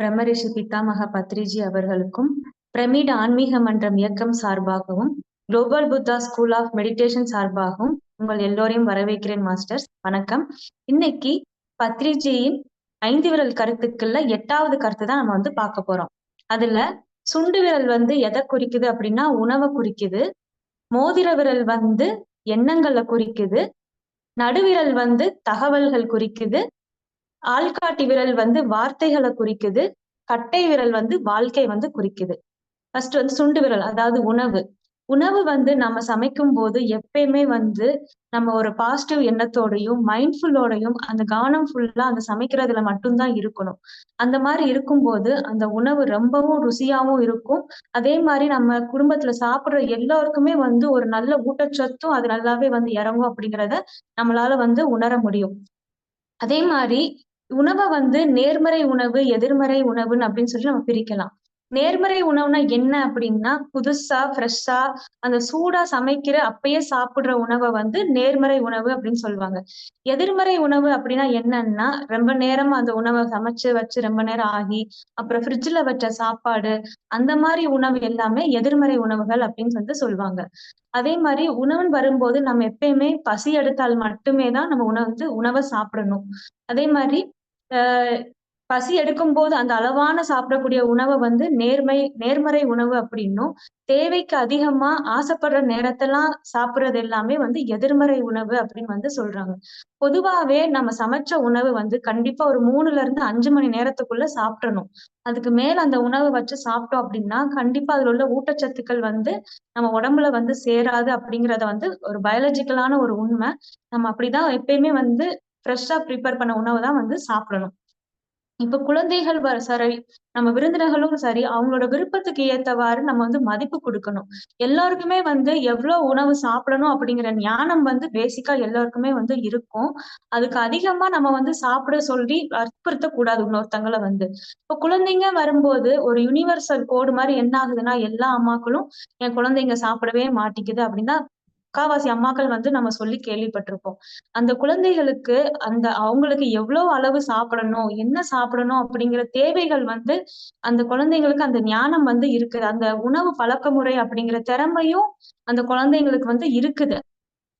பிரம்மரிஷி பித்தாமக பத்ரிஜி அவர்களுக்கும் பிரமிட் ஆன்மீக மன்றம் இயக்கம் சார்பாகவும் global Buddha school of meditation சார்பாகவும் உங்கள் எல்லோரையும் வரவேற்கிறேன் மாஸ்டர்ஸ். வணக்கம். இன்னைக்கு பத்ரிஜியின் ஐந்து விரல் கருத்துக்கள்ல எட்டாவது கருத்து தான் நம்ம வந்து பார்க்க போறோம். அதுல சுண்டு விரல் வந்து எதை குறிக்குது அப்படின்னா உணவை குறிக்குது. மோதிர விரல் வந்து எண்ணங்களை குறிக்குது. நடுவிரல் வந்து தகவல்கள் குறிக்குது. ஆள்காட்டி விரல் வந்து வார்த்தைகளை குறிக்குது கட்டை விரல் வந்து வாழ்க்கை வந்து குறிக்குது. ஃபர்ஸ்ட் வந்து சுண்டு விரல் அதாவது உணவு. உணவு வந்து நம்ம சமைக்கும் போது எப்பயுமே வந்து நம்ம ஒரு பாசிட்டிவ் எண்ணத்தோடையும் மைண்ட்ஃபுல்லோடையும் அந்த கவனம் ஃபுல்லா அந்த சமைக்கிறதுல மட்டும்தான் இருக்கணும். அந்த மாதிரி இருக்கும்போது அந்த உணவு ரொம்பவும் ருசியாவும் இருக்கும். அதே மாதிரி நம்ம குடும்பத்துல சாப்பிடுற எல்லாருக்குமே வந்து ஒரு நல்ல ஊட்டச்சத்தும் அது நல்லாவே வந்து இறங்கும் அப்படிங்கிறத நம்மளால வந்து உணர முடியும். அதே மாதிரி உணவை வந்து நேர்மறை உணவு எதிர்மறை உணவுன்னு அப்படின்னு சொல்லி நம்ம பிரிக்கலாம். நேர்மறை உணவுனா என்ன அப்படின்னா புதுசா ஃப்ரெஷ்ஷா அந்த சூடா சமைக்கிற அப்பயே சாப்பிடுற உணவை வந்து நேர்மறை உணவு அப்படின்னு சொல்லுவாங்க. எதிர்மறை உணவு அப்படின்னா என்னன்னா ரொம்ப நேரமா அந்த உணவை சமைச்சு வச்சு ரொம்ப நேரம் ஆகி அப்புறம் ஃப்ரிட்ஜ்ல வச்ச சாப்பாடு அந்த மாதிரி உணவு எல்லாமே எதிர்மறை உணவுகள் அப்படின்னு சொல்லிட்டு சொல்லுவாங்க. அதே மாதிரி உணவுன்னு வரும்போது நம்ம எப்பயுமே பசி எடுத்தால் மட்டுமே தான் நம்ம உணவு வந்து உணவை சாப்பிடணும். அதே மாதிரி பசி எடுக்கும் போது அந்த அளவான சாப்பிடக்கூடிய உணவை வந்து நேர்மை நேர்மறை உணவு அப்படின்னும் தேவைக்கு அதிகமா ஆசைப்படுற நேரத்தெல்லாம் சாப்பிடுறது எல்லாமே வந்து எதிர்மறை உணவு அப்படின்னு வந்து சொல்றாங்க. பொதுவாவே நம்ம சமைச்ச உணவு வந்து கண்டிப்பா ஒரு மூணுல இருந்து அஞ்சு மணி நேரத்துக்குள்ள சாப்பிடணும். அதுக்கு மேல அந்த உணவை வச்சு சாப்பிட்டோம் அப்படின்னா கண்டிப்பா அதுல உள்ள ஊட்டச்சத்துக்கள் வந்து நம்ம உடம்புல வந்து சேராது அப்படிங்கறத வந்து ஒரு பயாலஜிக்கலான ஒரு உண்மை. நம்ம அப்படிதான் எப்பயுமே வந்து ஃப்ரெஷ்ஷா ப்ரிப்பேர் பண்ண உணவு தான் வந்து சாப்பிடணும். இப்ப குழந்தைகள் சரி நம்ம விருந்தினர்களும் சரி அவங்களோட விருப்பத்துக்கு ஏத்தவாறு நம்ம வந்து மதிப்பு கொடுக்கணும். எல்லாருக்குமே வந்து எவ்வளவு உணவு சாப்பிடணும் அப்படிங்கிற ஞானம் வந்து பேசிக்கா எல்லாருக்குமே வந்து இருக்கும். அதுக்கு அதிகமா நம்ம வந்து சாப்பிட சொல்லி வற்புறுத்த கூடாது இன்னொருத்தங்களை வந்து. இப்ப குழந்தைங்க வரும்போது ஒரு யூனிவர்சல் கோடு மாதிரி என்ன ஆகுதுன்னா எல்லா அம்மாக்களும் என் குழந்தைங்க சாப்பிடவே மாட்டேங்குது அப்படின்னா முக்காவாசி அம்மாக்கள் வந்து நம்ம சொல்லி கேள்விப்பட்டிருப்போம். அந்த குழந்தைகளுக்கு அந்த அவங்களுக்கு எவ்வளவு அளவு சாப்பிடணும் என்ன சாப்பிடணும் அப்படிங்கிற தேவைகள் வந்து அந்த குழந்தைங்களுக்கு அந்த ஞானம் வந்து இருக்குது. அந்த உணவு பழக்க முறை அப்படிங்கிற திறமையும் அந்த குழந்தைங்களுக்கு வந்து இருக்குது.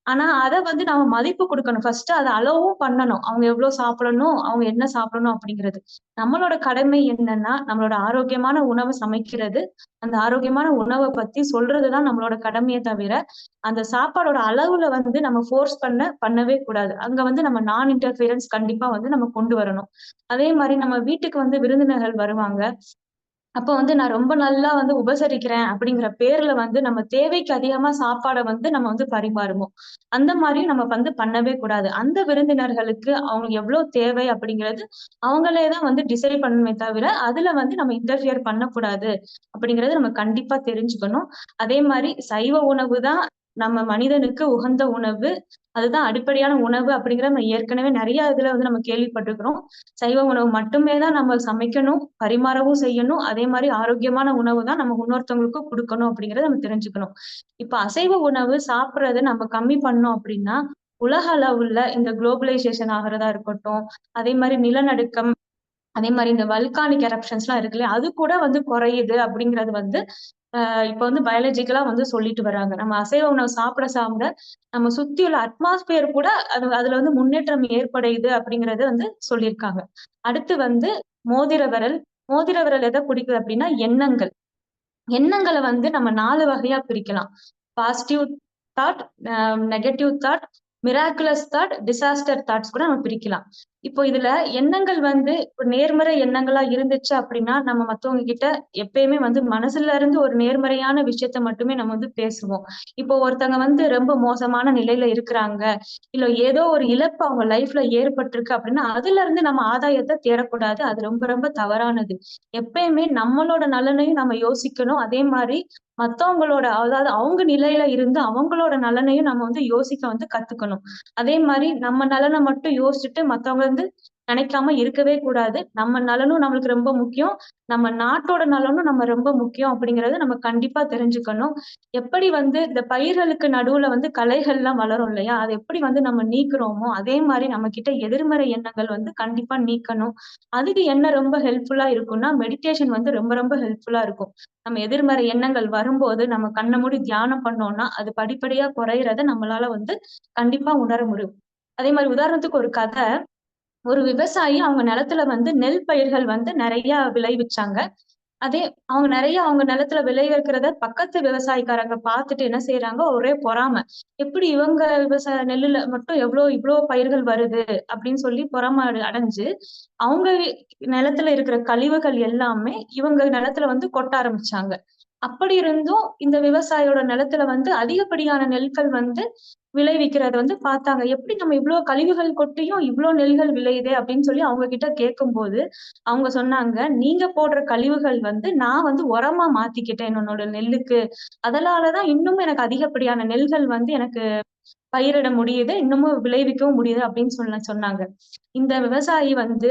ஆனா அதை வந்து நம்ம மதிப்பு கொடுக்கணும். ஃபர்ஸ்ட் அதை அளவும் பண்ணணும். அவங்க எவ்வளவு சாப்பிடணும் அவங்க என்ன சாப்பிடணும் அப்படிங்கிறது. நம்மளோட கடமை என்னன்னா நம்மளோட ஆரோக்கியமான உணவை சமைக்கிறது. அந்த ஆரோக்கியமான உணவை பத்தி சொல்றதுதான் நம்மளோட கடமையை தவிர அந்த சாப்பாடோட அளவுல வந்து நம்ம ஃபோர்ஸ் பண்ண பண்ணவே கூடாது. அங்க வந்து நம்ம நான் இன்டர்ஃபியரன்ஸ் கண்டிப்பா வந்து நம்ம கொண்டு வரணும். அதே மாதிரி நம்ம வீட்டுக்கு வந்து விருந்தினர்கள் வருவாங்க. அப்ப வந்து நான் ரொம்ப நல்லா வந்து உபசரிக்கிறேன் அப்படிங்கிற பேர்ல வந்து நம்ம தேவைக்கு அதிகமா சாப்பாடை வந்து நம்ம வந்து பரிமாறுவோம். அந்த மாதிரியும் நம்ம வந்து பண்ணவே கூடாது. அந்த விருந்தினர்களுக்கு அவங்களுக்கு எவ்வளவு தேவை அப்படிங்கிறது அவங்களே தான் வந்து டிசைட் பண்ணணுமே தவிர அதுல வந்து நம்ம இன்டர்ஃபியர் பண்ணக்கூடாது அப்படிங்கறது நம்ம கண்டிப்பா தெரிஞ்சுக்கணும். அதே மாதிரி சைவ உணவு தான் நம்ம மனிதனுக்கு உகந்த உணவு அதுதான் அடிப்படையான உணவு அப்படிங்கிற நம்ம ஏற்கனவே நிறைய இதுல வந்து நம்ம கேள்விப்பட்டிருக்கிறோம். சைவ உணவு மட்டுமே தான் நம்ம சமைக்கணும் பரிமாறவும் செய்யணும் அதே மாதிரி ஆரோக்கியமான உணவு தான் நம்ம இன்னொருத்தவங்களுக்கும் கொடுக்கணும் அப்படிங்கறத நம்ம தெரிஞ்சுக்கணும். இப்ப அசைவ உணவு சாப்பிடுறத நம்ம கம்மி பண்ணோம் அப்படின்னா உலக அளவுல இந்த குளோபலைசேஷன் ஆகிறதா இருக்கட்டும் அதே மாதிரி நிலநடுக்கம் அதே மாதிரி இந்த வல்கானிக் எரப்ஷன்ஸ் எல்லாம் இருக்கு இல்லையா அது கூட வந்து குறையுது அப்படிங்கிறது வந்து இப்ப வந்து பயாலஜிக்கலா வந்து சொல்லிட்டு வராங்க. நம்ம அசைவ உணவு சாப்பிட சாப்பிட நம்ம சுத்தி உள்ள அட்மாஸ்பியர் கூட அது அதுல வந்து முன்னேற்றம் ஏற்படையுது அப்படிங்கறத வந்து சொல்லியிருக்காங்க. அடுத்து வந்து மோதிர விரல். மோதிர விரல் எதை பிடிக்குது அப்படின்னா எண்ணங்கள். எண்ணங்களை வந்து நம்ம நாலு வகையா பிரிக்கலாம். Positive thought negative thought miraculous thought disaster thoughts கூட நம்ம பிரிக்கலாம். இப்போ இதுல எண்ணங்கள் வந்து நேர்மறை எண்ணங்களா இருந்துச்சு அப்படின்னா நம்ம மத்தவங்க கிட்ட எப்பயுமே வந்து மனசுல இருந்து ஒரு நேர்மறையான விஷயத்த மட்டுமே நம்ம வந்து பேசுவோம். இப்போ ஒருத்தவங்க வந்து ரொம்ப மோசமான நிலையில இருக்கிறாங்க இல்ல ஏதோ ஒரு இழப்பு அவங்க லைஃப்ல ஏற்பட்டிருக்கு அப்படின்னா அதுல இருந்து நம்ம ஆதாயத்தை தேடக்கூடாது. அது ரொம்ப ரொம்ப தவறானது. எப்பயுமே நம்மளோட நலனையும் நம்ம யோசிக்கணும். அதே மாதிரி மத்தவங்களோட அதாவது அவங்க நிலையில இருந்து அவங்களோட நலனையும் நம்ம வந்து யோசிக்க வந்து கத்துக்கணும். அதே மாதிரி நம்ம நலனை மட்டும் யோசிச்சுட்டு மத்தவங்க வந்து நினைக்காம இருக்கவே கூடாது. நம்ம நலனும் நம்மளுக்கு ரொம்ப முக்கியம். நம்ம நாட்டோட நலனும் நம்ம ரொம்ப முக்கியம் அப்படிங்கறத நம்ம கண்டிப்பா தெரிஞ்சுக்கணும். எப்படி வந்து இந்த பயிர்களுக்கு நடுவுல வந்து கலைகள்லாம் எல்லாம் வளரும் இல்லையா? அதை எப்படி வந்து நம்ம நீக்குறோமோ அதே மாதிரி நம்ம கிட்ட எதிர்மறை எண்ணங்கள் வந்து கண்டிப்பா நீக்கணும். அதுக்கு என்ன ரொம்ப ஹெல்ப்ஃபுல்லா இருக்கும்னா மெடிடேஷன் வந்து ரொம்ப ரொம்ப ஹெல்ப்ஃபுல்லா இருக்கும். நம்ம எதிர்மறை எண்ணங்கள் வரும்போது நம்ம கண்ணை மூடி தியானம் பண்ணோம்னா அது படிப்படியா குறையறத நம்மளால வந்து கண்டிப்பா உணர முடியும். அதே மாதிரி உதாரணத்துக்கு ஒரு கதை. ஒரு விவசாயி அவங்க நிலத்துல வந்து நெல் பயிர்கள் வந்து நிறைய விளைவிச்சாங்க. அதே அவங்க நிறைய அவங்க நிலத்துல விளைவிக்கிறத பக்கத்து விவசாயிக்காரங்க பார்த்துட்டு என்ன செய்யறாங்க ஒரே பொறாம. எப்படி இவங்க விவசாய நெல்லுல மட்டும் எவ்வளவு இவ்வளவு பயிர்கள் வருது அப்படின்னு சொல்லி பொறாம அடைஞ்சு அவங்க நிலத்துல இருக்கிற கழிவுகள் எல்லாமே இவங்க நிலத்துல வந்து கொட்ட ஆரம்பிச்சாங்க. அப்படி இருந்தும் இந்த விவசாயியோட நிலத்துல வந்து அதிகப்படியான நெல்கள் வந்து விளைவிக்கிறத. வந்து பார்த்தாங்க எப்படி நம்ம இவ்வளவு கழிவுகள் கொட்டியும் இவ்வளவு நெல்கள் விளையுதே அப்படின்னு சொல்லி அவங்க கிட்ட கேட்கும்போது அவங்க சொன்னாங்க நீங்க போடுற கழிவுகள் வந்து நான் வந்து உரமா மாத்திக்கிட்டேன் என்னோட நெல்லுக்கு. அதனாலதான் இன்னும் எனக்கு அதிகப்படியான நெல்கள் வந்து எனக்கு பயிரிட முடியுது இன்னமும் விளைவிக்கவும் முடியுது அப்படின்னு சொல்ல சொன்னாங்க. இந்த விவசாயி வந்து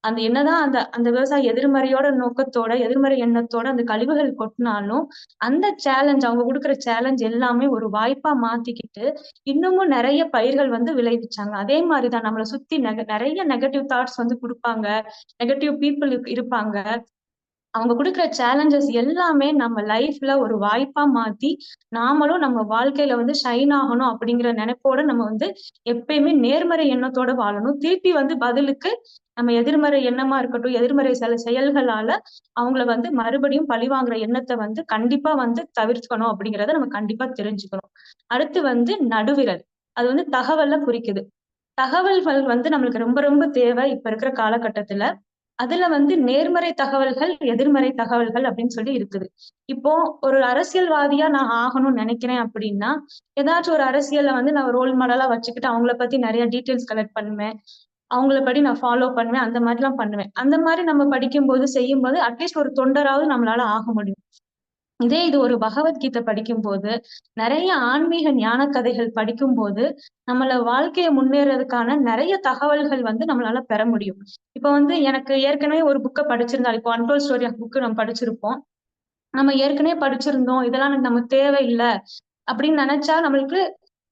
அந்த என்னதான் அந்த அந்த விவசாயி எதிர்மறையோட நோக்கத்தோட எதிர்மறை எண்ணத்தோட அந்த கழிவுகள் கொட்டினாலும் அந்த சேலஞ்ச் அவங்க கொடுக்குற சேலஞ்ச் எல்லாமே ஒரு வாய்ப்பா மாத்திக்கிட்டு இன்னமும் நிறைய பயிர்கள் வந்து விளைவிச்சாங்க. அதே மாதிரிதான் நம்மளை சுத்தி நெக நிறைய நெகட்டிவ் தாட்ஸ் வந்து கொடுப்பாங்க. நெகட்டிவ் பீப்புள் இருப்பாங்க. அவங்க கொடுக்குற சேலஞ்சஸ் எல்லாமே நம்ம லைஃப்ல ஒரு வாய்ப்பா மாத்தி நாமளும் நம்ம வாழ்க்கையில வந்து ஷைன் ஆகணும் அப்படிங்கிற நினைப்போட நம்ம வந்து எப்பயுமே நேர்மறை எண்ணத்தோட வாழணும். திருப்பி வந்து பதிலுக்கு நம்ம எதிர்மறை எண்ணமா இருக்கட்டும் எதிர்மறை சில செயல்களால அவங்கள வந்து மறுபடியும் பழிவாங்குற எண்ணத்தை வந்து கண்டிப்பா வந்து தவிர்த்துக்கணும் அப்படிங்கிறத நம்ம கண்டிப்பா தெரிஞ்சுக்கணும். அடுத்து வந்து நடுவிரல். அது வந்து தகவல்ல குறிக்குது. தகவல்கள் வந்து நம்மளுக்கு ரொம்ப ரொம்ப தேவை இப்ப இருக்கிற காலகட்டத்துல. அதுல வந்து நேர்மறை தகவல்கள் எதிர்மறை தகவல்கள் அப்படின்னு சொல்லி இருக்குது. இப்போ ஒரு அரசியல்வாதியா நான் ஆகணும்னு நினைக்கிறேன் அப்படின்னா ஏதாச்சும் ஒரு அரசியல்ல வந்து நான் ரோல் மாடலா வச்சுக்கிட்டு அவங்கள பத்தி நிறைய டீட்டெயில்ஸ் கலெக்ட் பண்ணுவேன். அவங்கள படி நான் ஃபாலோ பண்ணுவேன். அந்த மாதிரி எல்லாம் பண்ணுவேன். அந்த மாதிரி நம்ம படிக்கும்போது செய்யும்போது அட்லீஸ்ட் ஒரு தொண்டராவது நம்மளால ஆக முடியும். இதே இது ஒரு பகவத்கீதை படிக்கும் போது நிறைய ஆன்மீக ஞான கதைகள் படிக்கும் போது நம்மள வாழ்க்கையை முன்னேறதுக்கான நிறைய தகவல்கள் வந்து நம்மளால பெற முடியும். இப்ப வந்து எனக்கு ஏற்கனவே ஒரு புக்கை படிச்சிருந்தால் இப்போ அன்டோல் ஸ்டோரி புக்கு நம்ம படிச்சிருப்போம். நம்ம ஏற்கனவே படிச்சிருந்தோம். இதெல்லாம் நம்ம தேவையில்லை அப்படின்னு நினைச்சா நம்மளுக்கு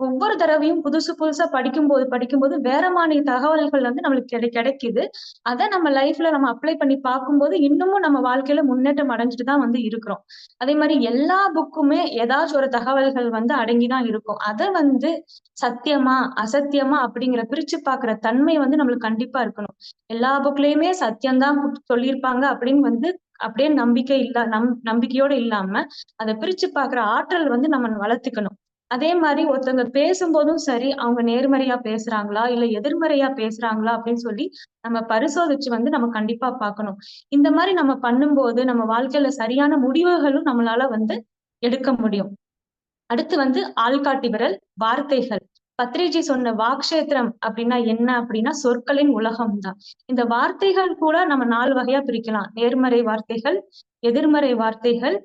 ஒவ்வொரு தடவையும் புதுசு புதுசா படிக்கும்போது படிக்கும்போது வேற மாதிரி தகவல்கள் வந்து நம்மளுக்கு கிடை கிடைக்குது. அதை நம்ம லைஃப்ல நம்ம அப்ளை பண்ணி பார்க்கும்போது இன்னமும் நம்ம வாழ்க்கையில முன்னேற்றம் அடைஞ்சிட்டு தான் வந்து இருக்கிறோம். அதே மாதிரி எல்லா புக்குமே ஏதாச்சும் ஒரு தகவல்கள் வந்து அடங்கிதான் இருக்கும். அதை வந்து சத்தியமா அசத்தியமா அப்படிங்கிற பிரிச்சு பாக்குற தன்மை வந்து நம்மளுக்கு கண்டிப்பா இருக்கணும். எல்லா புக்லயுமே சத்தியம்தான் சொல்லியிருப்பாங்க அப்படின்னு வந்து அப்படியே நம்பிக்கை இல்ல நம் நம்பிக்கையோட இல்லாம அதை பிரிச்சு பாக்குற ஆற்றல் வந்து நம்ம வளர்த்துக்கணும். அதே மாதிரி ஒருத்தவங்க பேசும்போதும் சரி அவங்க நேர்மறையா பேசுறாங்களா இல்ல எதிர்மறையா பேசுறாங்களா அப்படின்னு சொல்லி நம்ம பரிசோதிச்சு வந்து நம்ம கண்டிப்பா பார்க்கணும். இந்த மாதிரி நம்ம பண்ணும்போது நம்ம வாழ்க்கையில சரியான முடிவுகளும் நம்மளால வந்து எடுக்க முடியும். அடுத்து வந்து ஆள்காட்டி விரல் வார்த்தைகள். பத்ரிஜி சொன்ன வாக்ஷேத்திரம் அப்படின்னா என்ன அப்படின்னா சொற்களின் உலகம் தான். இந்த வார்த்தைகள் கூட நம்ம நாலு வகையா பிரிக்கலாம். நேர்மறை வார்த்தைகள் எதிர்மறை வார்த்தைகள்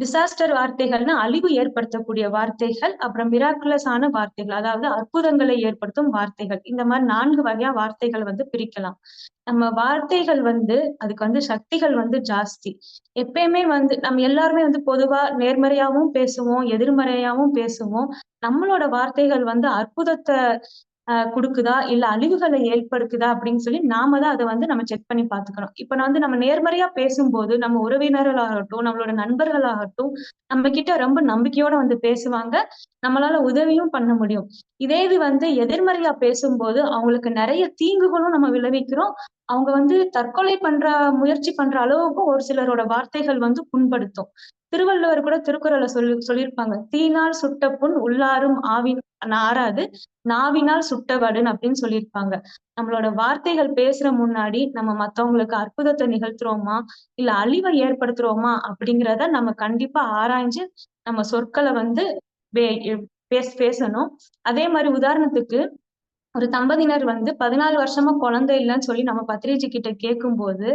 டிசாஸ்டர் வார்த்தைகள்னா அழிவு ஏற்படுத்தக்கூடிய வார்த்தைகள் அப்புறம் மிராக்குலஸான வார்த்தைகள் அதாவது அற்புதங்களை ஏற்படுத்தும் வார்த்தைகள். இந்த மாதிரி நான்கு வகையா வார்த்தைகள் வந்து பிரிக்கலாம். நம்ம வார்த்தைகள் வந்து அதுக்கு வந்து சக்திகள் வந்து ஜாஸ்தி. எப்பயுமே வந்து நம்ம எல்லாருமே வந்து பொதுவா நேர்மறையாவும் பேசுவோம் எதிர்மறையாவும் பேசுவோம். நம்மளோட வார்த்தைகள் வந்து அற்புதத்தை கொடுக்குதா? இல்ல அழிவுகளை ஏற்படுத்துதா? அப்படின்னு சொல்லி நாம தான் அதை வந்து நம்ம செக் பண்ணி பாத்துக்கணும் இப்ப நான் வந்து நம்ம நேர்மறையா பேசும்போது நம்ம உறவினர்களாகட்டும் நம்மளோட நண்பர்களாகட்டும் நம்ம கிட்ட ரொம்ப நம்பிக்கையோட வந்து பேசுவாங்க. நம்மளால உதவியும் பண்ண முடியும். இதே இது வந்து எதிர்மறையா பேசும்போது அவங்களுக்கு நிறைய தீங்குகளும் நம்ம விளைவிக்கிறோம். அவங்க வந்து தற்கொலை பண்ற முயற்சி பண்ற அளவுக்கும் ஒரு சிலரோட வார்த்தைகள் வந்து புண்படுத்தும். திருவள்ளுவர் கூட திருக்குறளை சொல்லி சொல்லியிருப்பாங்க. தீனால் சுட்ட புண் உள்ளாரும் ஆவின் ஆறாது நாவினால் சுட்டவடுன்னு அப்படின்னு சொல்லியிருப்பாங்க. நம்மளோட வார்த்தைகள் பேசுற முன்னாடி நம்ம மத்தவங்களுக்கு அற்புதத்தை நிகழ்த்துறோமா? இல்ல அழிவை ஏற்படுத்துறோமா? அப்படிங்கிறத நம்ம கண்டிப்பா ஆராய்ஞ்சு நம்ம சொற்களை வந்து பேச பேசணும். அதே மாதிரி உதாரணத்துக்கு ஒரு தம்பதியினர் வந்து பதினாலு வருஷமா குழந்தை இல்லைன்னு சொல்லி நம்ம பத்திரிஜி கிட்ட கேட்கும்போது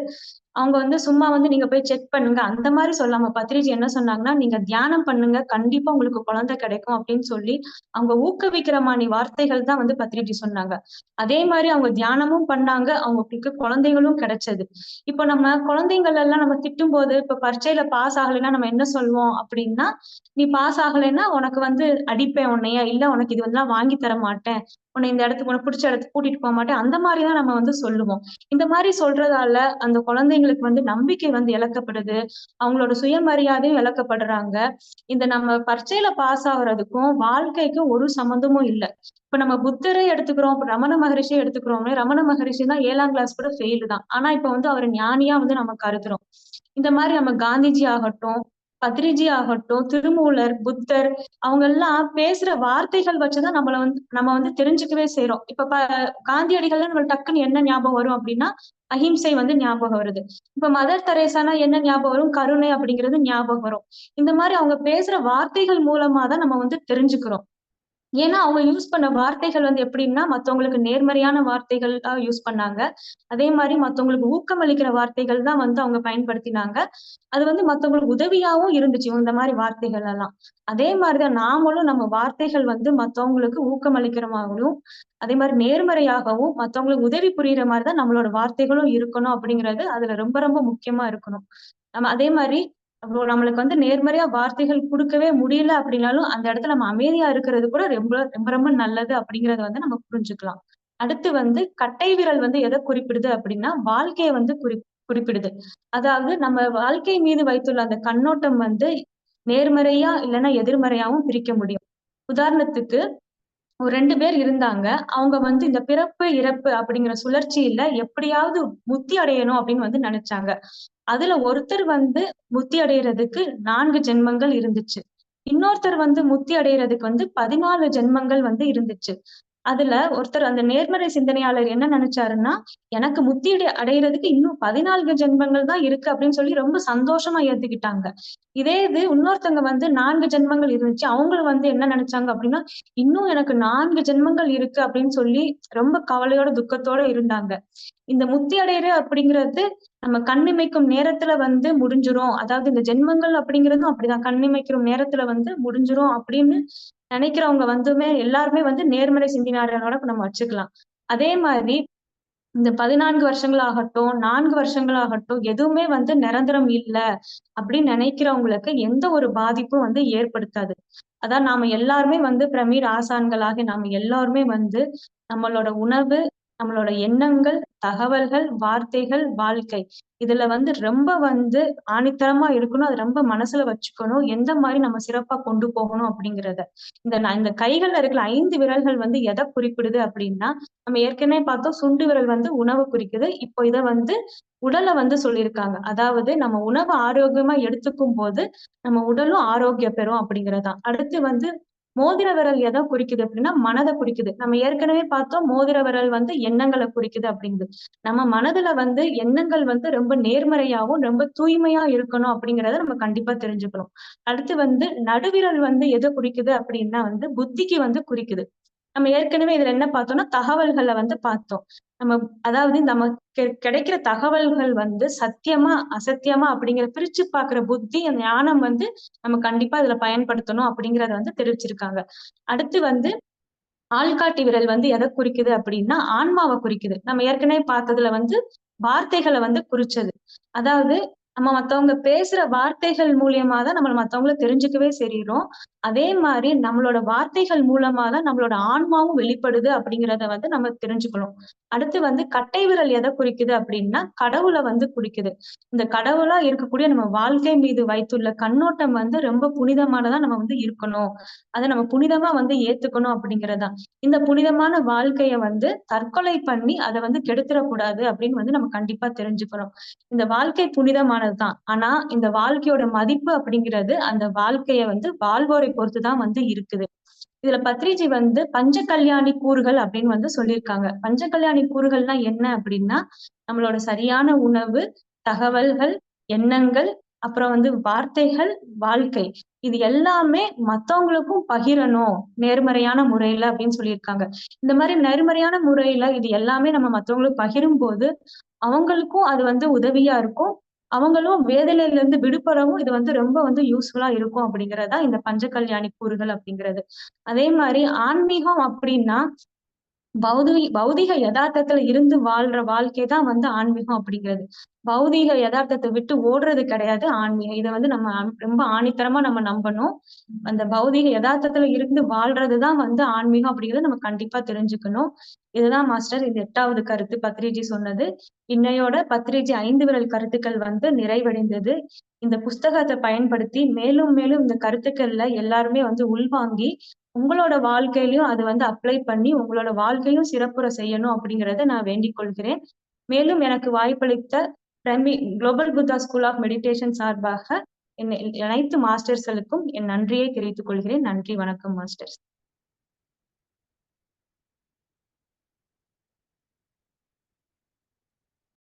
அவங்க வந்து சும்மா வந்து நீங்க போய் செக் பண்ணுங்க. அந்த மாதிரி சொல்லாம பத்ரிஜி என்ன சொன்னாங்கன்னா நீங்க தியானம் பண்ணுங்க. கண்டிப்பா உங்களுக்கு குழந்தை கிடைக்கும் அப்படின்னு சொல்லி அவங்க ஊக்குவிக்கிற மாதிரி வார்த்தைகள் தான் வந்து பத்ரிஜி சொன்னாங்க. அதே மாதிரி அவங்க தியானமும் பண்ணாங்க. அவங்களுக்கு குழந்தைகளும் கிடைச்சது. இப்ப நம்ம குழந்தைங்கள் எல்லாம் நம்ம திட்டும் போது இப்ப பரீட்சையில பாஸ் ஆகலைன்னா நம்ம என்ன சொல்லுவோம் அப்படின்னா நீ பாஸ் ஆகலைன்னா உனக்கு வந்து அடிப்பேன் உன்னைய. இல்ல உனக்கு இது வந்து வாங்கி தர மாட்டேன். உன்னை இந்த இடத்துக்கு உனக்கு பிடிச்ச இடத்துக்கு கூட்டிட்டு போக மாட்டேன். அந்த மாதிரிதான் நம்ம வந்து சொல்லுவோம். இந்த மாதிரி சொல்றதால அந்த குழந்தைங்களுக்கு வந்து நம்பிக்கை வந்து இழக்கப்படுது. அவங்களோட சுயமரியாதையும் இழக்கப்படுறாங்க. இந்த நம்ம பரீட்சையில பாஸ் ஆகுறதுக்கும் வாழ்க்கைக்கும் ஒரு சம்மந்தமும் இல்லை. இப்ப நம்ம புத்தரை எடுத்துக்கிறோம் ரமண மகரிஷியை எடுத்துக்கிறோம் ரமண மகரிஷி தான் ஏழாம் கிளாஸ் கூட ஃபெயில் தான். ஆனா இப்ப வந்து அவர் ஞானியா வந்து நம்ம கருதுறோம். இந்த மாதிரி நம்ம காந்திஜி ஆகட்டும் பத்ரிஜி ஆகட்டும் திருமூலர் புத்தர் அவங்க எல்லாம் பேசுற வார்த்தைகள் வச்சுதான் நம்மள வந்து நம்ம வந்து தெரிஞ்சுக்கவே செய்யறோம் இப்ப ப காந்தியடிகள்ல நம்ம டக்குன்னு என்ன ஞாபகம் வரும் அப்படின்னா அஹிம்சை வந்து ஞாபகம் வருது. இப்ப மதர் தரேசானா என்ன ஞாபகம் வரும்? கருணை அப்படிங்கிறது ஞாபகம் வரும். இந்த மாதிரி அவங்க பேசுற வார்த்தைகள் மூலமா தான் நம்ம வந்து தெரிஞ்சுக்கிறோம். ஏன்னா அவங்க யூஸ் பண்ண வார்த்தைகள் வந்து எப்படின்னா மத்தவங்களுக்கு நேர்மறையான வார்த்தைகள் தான் யூஸ் பண்ணாங்க. அதே மாதிரி மத்தவங்களுக்கு ஊக்கம் அளிக்கிற வார்த்தைகள் தான் வந்து அவங்க பயன்படுத்தினாங்க. அது வந்து மத்தவங்களுக்கு உதவியாவும் இருந்துச்சு இந்த மாதிரி வார்த்தைகள் எல்லாம். அதே மாதிரிதான் நாமளும் நம்ம வார்த்தைகள் வந்து மத்தவங்களுக்கு ஊக்கம் அளிக்கிறமாகவும் அதே மாதிரி நேர்மறையாகவும் மத்தவங்களுக்கு உதவி புரியுற மாதிரிதான் நம்மளோட வார்த்தைகளும் இருக்கணும் அப்படிங்கிறது அதுல ரொம்ப ரொம்ப முக்கியமா இருக்கணும். நம்ம அதே மாதிரி அப்புறம் நம்மளுக்கு வந்து நேர்மறையா வார்த்தைகள் கொடுக்கவே முடியல அப்படின்னாலும் அந்த இடத்துல நம்ம அமைதியா இருக்கிறது கூட ரொம்ப ரொம்ப ரொம்ப நல்லது அப்படிங்கறத வந்து நம்ம புரிஞ்சுக்கலாம். அடுத்து வந்து கட்டை விரல் வந்து எதை குறிப்பிடுது அப்படின்னா வாழ்க்கையை வந்து குறி குறிப்பிடுது. அதாவது நம்ம வாழ்க்கை மீது வைத்துள்ள அந்த கண்ணோட்டம் வந்து நேர்மறையா இல்லைன்னா எதிர்மறையாவும் பிரிக்க முடியும். உதாரணத்துக்கு ஒரு ரெண்டு பேர் இருந்தாங்க. அவங்க வந்து இந்த பிறப்பு இறப்பு அப்படிங்கிற சுழற்சியில எப்படியாவது முத்தி அடையணும் அப்படின்னு வந்து நினைச்சாங்க. அதுல ஒருத்தர் வந்து முத்தி அடையிறதுக்கு நான்கு ஜென்மங்கள் இருந்துச்சு. இன்னொருத்தர் வந்து முத்தி அடையிறதுக்கு வந்து பதினாலு ஜென்மங்கள் வந்து இருந்துச்சு. அதுல ஒருத்தர் அந்த நேர்மறை சிந்தனையாளர் என்ன நினைச்சாருன்னா எனக்கு முத்தி அடையிறதுக்கு இன்னும் பதினான்கு ஜென்மங்கள் தான் இருக்கு அப்படின்னு சொல்லி ரொம்ப சந்தோஷமா ஏத்துக்கிட்டாங்க. இதே இது இன்னொருத்தவங்க வந்து நான்கு ஜென்மங்கள் இருந்துச்சு. அவங்களும் வந்து என்ன நினைச்சாங்க அப்படின்னா இன்னும் எனக்கு நான்கு ஜென்மங்கள் இருக்கு அப்படின்னு சொல்லி ரொம்ப கவலையோட துக்கத்தோட இருந்தாங்க. இந்த முத்தி அடையிற அப்படிங்கிறது நம்ம கண்ணிமைக்கும் நேரத்துல வந்து முடிஞ்சிரும். அதாவது இந்த ஜென்மங்கள் அப்படிங்கிறதும் அப்படிதான். கண்ணிமைக்கும் நேரத்துல வந்து முடிஞ்சிரும் அப்படின்னு நினைக்கிறவங்க வந்துமே எல்லாருமே வந்து நேர்மறை சிந்தினாரோட நம்ம வச்சுக்கலாம். அதே மாதிரி இந்த பதினான்கு வருஷங்களாகட்டும் நான்கு வருஷங்களாகட்டும் எதுவுமே வந்து நிரந்தரம் இல்லை அப்படின்னு நினைக்கிறவங்களுக்கு எந்த ஒரு பாதிப்பும் வந்து ஏற்படுத்தாது. அதான் நாம எல்லாருமே வந்து பிரமீர் ஆசான்களாக நாம எல்லாருமே வந்து நம்மளோட உணவு நம்மளோட எண்ணங்கள் தகவல்கள் வார்த்தைகள் வாழ்க்கை. இதுல வந்து ரொம்ப வந்து ஆணித்தரமா இருக்கணும். அது ரொம்ப மனசுல வச்சுக்கணும். எந்த மாதிரி நம்ம சிறப்பா கொண்டு போகணும் அப்படிங்கிறத. இந்த இந்த கைகள்ல இருக்கிற ஐந்து விரல்கள் வந்து எதை குறிப்பிடுது அப்படின்னா நம்ம ஏற்கனவே பார்த்தோம் சுண்டு விரல் வந்து உணவு குறிக்குது. இப்போ இதை வந்து உடலை வந்து சொல்லியிருக்காங்க. அதாவது நம்ம உணவு ஆரோக்கியமா எடுத்துக்கும் போது நம்ம உடலும் ஆரோக்கியம் பெறும் அப்படிங்கறதான். அடுத்து வந்து மோதிர விரல் எதை குறிக்குது அப்படின்னா மனதை குறிக்குது. நம்ம ஏற்கனவே பார்த்தோம் மோதிர விரல் வந்து எண்ணங்களை குறிக்குது அப்படிங்குது. நம்ம மனதுல வந்து எண்ணங்கள் வந்து ரொம்ப நேர்மறையாவும் ரொம்ப தூய்மையா இருக்கணும் அப்படிங்கிறத நம்ம கண்டிப்பா தெரிஞ்சுக்கணும். அடுத்து வந்து நடுவிரல் வந்து எதை குறிக்குது அப்படின்னா வந்து புத்திக்கு வந்து குறிக்குது. நம்ம ஏற்கனவே இதுல என்ன பார்த்தோம்னா தகவல்களை வந்து பார்த்தோம். நம்ம அதாவது நம்ம கிடைக்கிற தகவல்கள் வந்து சத்தியமா அசத்தியமா அப்படிங்கிற பிரிச்சு பாக்குற புத்தி அந்த ஞானம் வந்து நம்ம கண்டிப்பா இதுல பயன்படுத்தணும் அப்படிங்கறத வந்து தெரிவிச்சிருக்காங்க. அடுத்து வந்து ஆள்காட்டி விரல் வந்து எதை குறிக்குது அப்படின்னா ஆன்மாவை குறிக்குது. நம்ம ஏற்கனவே பார்த்ததுல வந்து வார்த்தைகளை வந்து குறிச்சது. அதாவது நம்ம மத்தவங்க பேசுற வார்த்தைகள் மூலியமா தான் நம்மள மத்தவங்கள தெரிஞ்சுக்கவே செய்யறோம் அதே மாதிரி நம்மளோட வார்த்தைகள் மூலமா தான் நம்மளோட ஆன்மாவும் வெளிப்படுது அப்படிங்கிறத வந்து நம்ம தெரிஞ்சுக்கணும். அடுத்து வந்து கட்டை விரல் எதை குறிக்குது அப்படின்னா கடவுளை வந்து குறிக்குது. இந்த கடவுளா இருக்கக்கூடிய நம்ம வாழ்க்கை மீது வைத்துள்ள கண்ணோட்டம் வந்து ரொம்ப புனிதமானதா நம்ம வந்து இருக்கணும். அதை நம்ம புனிதமா வந்து ஏத்துக்கணும் அப்படிங்கிறதா இந்த புனிதமான வாழ்க்கைய வந்து தற்கொலை பண்ணி அதை வந்து கெடுத்துடக்கூடாது அப்படின்னு வந்து நம்ம கண்டிப்பா தெரிஞ்சுக்கணும். இந்த வாழ்க்கை புனிதமான தான் ஆனா இந்த வாழ்க்கையோட மதிப்பு அப்படிங்கிறது அந்த வாழ்க்கைய வந்து வாழ்வோரை பொறுத்துதான் வந்து இருக்குது. இதுல பத்ரிஜி வந்து பஞ்ச கல்யாணி கூறுகள் அப்படின்னு வந்து சொல்லியிருக்காங்க. பஞ்ச கல்யாணி கூறுகள்னா என்ன அப்படின்னா நம்மளோட சரியான உணவு தகவல்கள் எண்ணங்கள் அப்புறம் வந்து வார்த்தைகள் வாழ்க்கை. இது எல்லாமே மத்தவங்களுக்கும் பகிரணும் நேர்மறையான முறையில அப்படின்னு சொல்லியிருக்காங்க. இந்த மாதிரி நேர்மறையான முறையில இது எல்லாமே நம்ம மத்தவங்களுக்கு பகிரும் போது அவங்களுக்கும் அது வந்து உதவியா இருக்கும். அவங்களும் வேதனையில இருந்து விடுபடவும் இது வந்து ரொம்ப வந்து யூஸ்ஃபுல்லா இருக்கும் அப்படிங்கறதா இந்த பஞ்ச கல்யாணி கூறுகள் அப்படிங்கிறது. அதே மாதிரி ஆன்மீகம் அப்படின்னா பௌதி பௌதிக யதார்த்தத்துல இருந்து வாழ்ற வாழ்க்கை தான் வந்து ஆன்மீகம் அப்படிங்கிறது. பௌதீக யதார்த்தத்தை விட்டு ஓடுறது கிடையாது ஆன்மீகம் இதை வந்து நம்ம ரொம்ப ஆணித்தரமா நம்ம நம்பணும். அந்த பௌதீக யதார்த்தத்துல இருந்து வாழ்றதுதான் வந்து ஆன்மீகம் அப்படிங்கறத நம்ம கண்டிப்பா தெரிஞ்சுக்கணும். இதுதான் மாஸ்டர் இது எட்டாவது கருத்து பத்ரிஜி சொன்னது. இன்னையோட பத்ரிஜி ஐந்து விரல் கருத்துக்கள் வந்து நிறைவடைந்தது. இந்த புஸ்தகத்தை பயன்படுத்தி மேலும் மேலும் இந்த கருத்துக்கள்ல எல்லாருமே வந்து உள்வாங்கி உங்களோட வாழ்க்கையிலையும் அது வந்து அப்ளை பண்ணி உங்களோட வாழ்க்கையும் சிறப்புற செய்யணும் அப்படிங்கறத நான் வேண்டிக் கொள்கிறேன். மேலும் எனக்கு வாய்ப்பளித்த பிரமி global Buddha school of meditation சார்பாக என் அனைத்து மாஸ்டர்ஸ்களுக்கும் என் நன்றியை தெரிவித்துக் கொள்கிறேன். நன்றி வணக்கம் மாஸ்டர்ஸ்.